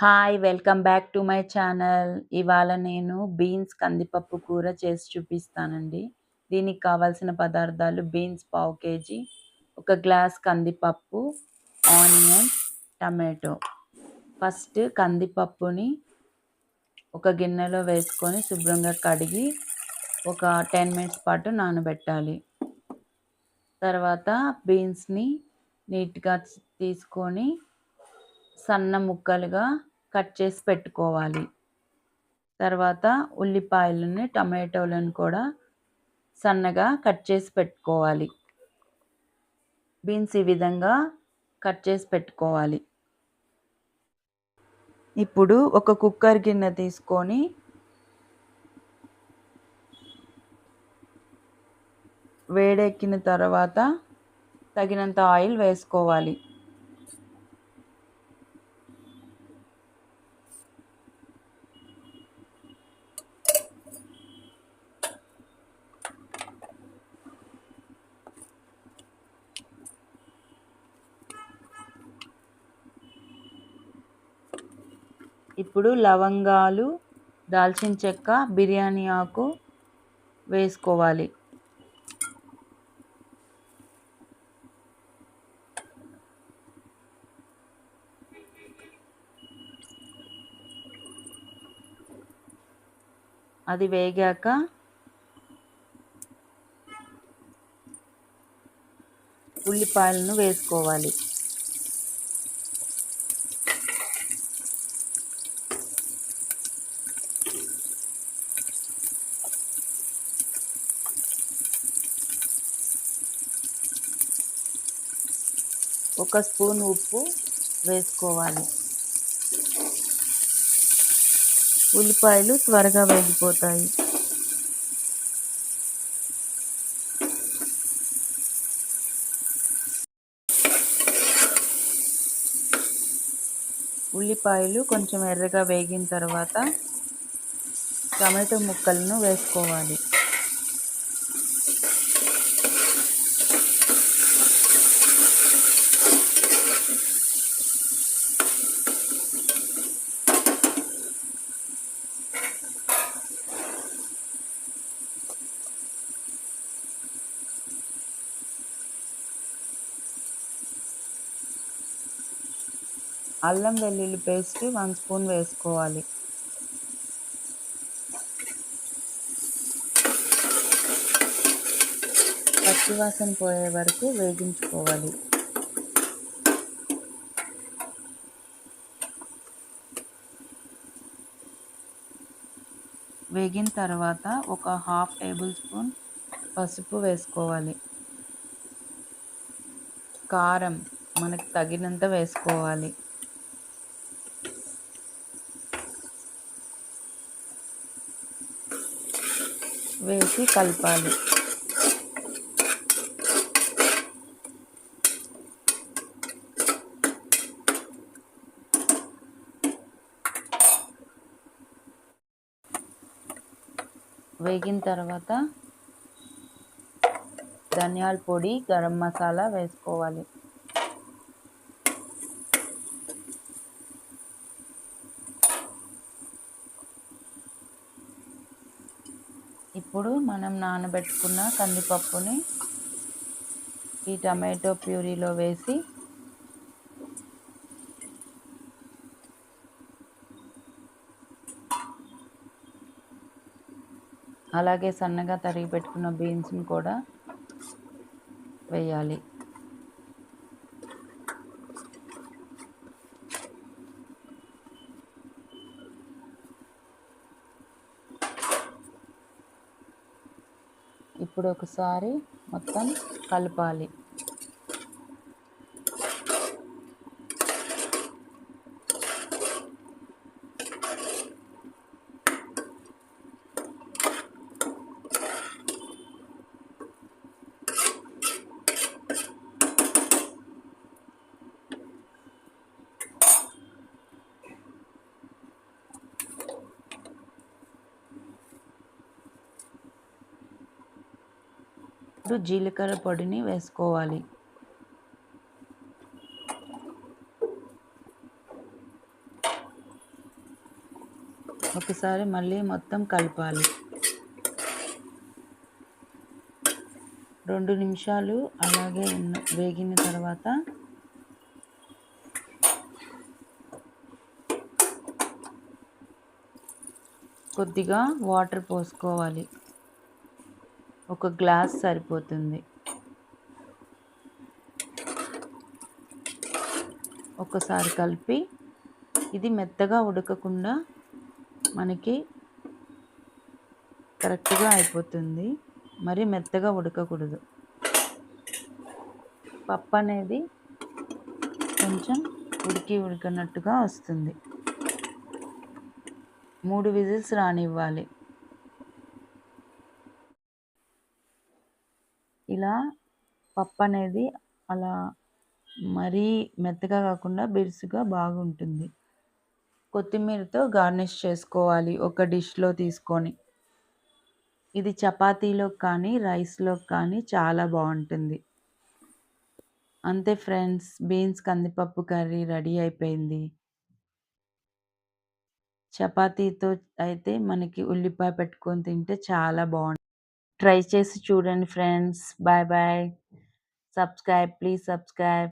Hi! Welcome back to my channel. ఇవాళ నేను beans కందిపప్పు కూర చేసి చూపిస్తానండి. దీనికి కావాల్సిన పదార్థాలు బీన్స్ పావు కేజీ, ఒక గ్లాస్ కందిపప్పు, ఆనియన్ టమాటో. ఫస్ట్ కందిపప్పుని ఒక గిన్నెలో వేసుకొని శుభ్రంగా కడిగి ఒక 10 మినిట్స్ పాటు నానబెట్టాలి. తర్వాత బీన్స్‌ని నీట్‌గా తీసుకొని సన్న ముక్కలుగా కట్ చేసి పెట్టుకోవాలి. తర్వాత ఉల్లిపాయలని, టమాటోలను కూడా సన్నగా కట్ చేసి పెట్టుకోవాలి. బీన్స్ ఈ విధంగా కట్ చేసి పెట్టుకోవాలి. ఇప్పుడు ఒక కుక్కర్ గిన్నె తీసుకొని వేడెక్కిన తర్వాత తగినంత ఆయిల్ వేసుకోవాలి. ఇప్పుడు లవంగాలు, దాల్చిన చెక్క, బిర్యానీ ఆకు వేసుకోవాలి. అది వేగాక ఉల్లిపాయలను వేసుకోవాలి. ఒక స్పూన్ ఉప్పు వేసుకోవాలి. ఉల్లిపాయలు త్వరగా వేగిపోతాయి. ఉల్లిపాయలు కొంచెం ఎర్రగా వేగిన తర్వాత టమాటో ముక్కలను వేసుకోవాలి. అల్లం వెల్లుల్లి పేస్ట్ వన్ స్పూన్ వేసుకోవాలి. పచ్చివాసన పోయే వరకు వేగించుకోవాలి. వేగిన తర్వాత ఒక హాఫ్ టేబుల్ స్పూన్ పసుపు వేసుకోవాలి. కారం మనకు తగినంత వేసుకోవాలి. వేసి కలపాలి. వేగిన తర్వాత ధనియాల పొడి, గరం మసాలా వేసుకోవాలి. ఇప్పుడు మనం నానబెట్టుకున్న కందిపప్పుని ఈ టమాటో ప్యూరీలో వేసి అలాగే సన్నగా తరిగి పెట్టుకున్న బీన్స్‌ని కూడా వేయాలి. ఇప్పుడు ఒకసారి మొత్తం కలపాలి. ఇప్పుడు జీలకర్ర పొడిని వేసుకోవాలి. ఒకసారి మళ్ళీ మొత్తం కలపాలి రెండు నిమిషాలు అలాగే ఉన్న వేగిన తర్వాత కొద్దిగా వాటర్ పోసుకోవాలి ఒక గ్లాస్ సరిపోతుంది. ఒకసారి కలిపి ఇది మెత్తగా ఉడకకుండా మనకి కరెక్ట్గా అయిపోతుంది. మరి మెత్తగా ఉడకకూడదు. పప్పు అనేది కొంచెం ఉడికి ఉడికినట్టుగా వస్తుంది. మూడు విజిల్స్ రానివ్వాలి. ఇలా పప్పు అనేది అలా మరీ మెత్తగా కాకుండా బిరుసుగా బాగుంటుంది. కొత్తిమీరతో గార్నిష్ చేసుకోవాలి ఒక డిష్లో తీసుకొని. ఇది చపాతీలో కానీ రైస్లో కానీ చాలా బాగుంటుంది. అంతే ఫ్రెండ్స్ బీన్స్ కందిపప్పు కర్రీ రెడీ అయిపోయింది. చపాతీతో అయితే మనకి ఉల్లిపాయ పెట్టుకొని తింటే చాలా బాగుంటుంది ట్రై చేసి చూడండి friends bye bye subscribe please subscribe